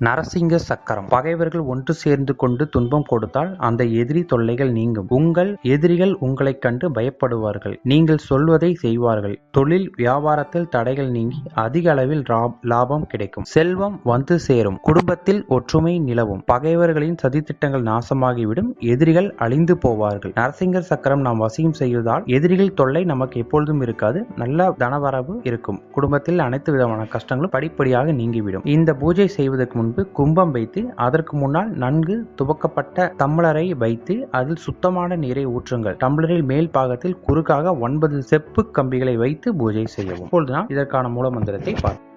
நரசிங்க சக்கரம். பகைவர்கள் ஒன்று சேர்ந்து கொண்டு துன்பம் கொடுத்தால் அந்த எதிரி தொல்லைகள் நீங்கும். உங்கள் எதிரிகள் உங்களைக் கண்டு பயப்படுவார்கள். நீங்கள் சொல்வதை செய்வார்கள். தொழில் வியாபாரத்தில் தடைகள் நீங்கி அதிக அளவில் லாபம் கிடைக்கும். செல்வம் வந்து சேரும். குடும்பத்தில் ஒற்றுமை நிலவும். பகைவர்களின் சதித்திட்டங்கள் நாசமாகிவிடும். எதிரிகள் அழிந்து போவார்கள். நரசிங்கர் சக்கரம் நாம் வசியம் செய்வதால் எதிரிகள் தொல்லை நமக்கு எப்பொழுதும் இருக்காது. நல்ல தனவரவு இருக்கும். குடும்பத்தில் அனைத்து விதமான கஷ்டங்களும் படிப்படியாக நீங்கிவிடும். இந்த பூஜை செய்வதற்கு முன்பு கும்பம் வைத்து அதற்கு முன்னால் நன்கு துவக்கப்பட்ட தம்ளரை வைத்து அதில் சுத்தமான நீரை ஊற்றுங்கள். டம்ளரில் மேல் பாகத்தில் குறுக்காக ஒன்பது செப்பு கம்பிகளை வைத்து பூஜை செய்யவும். இப்பொழுது நாம் இதற்கான மூல மந்திரத்தை பார்ப்போம்.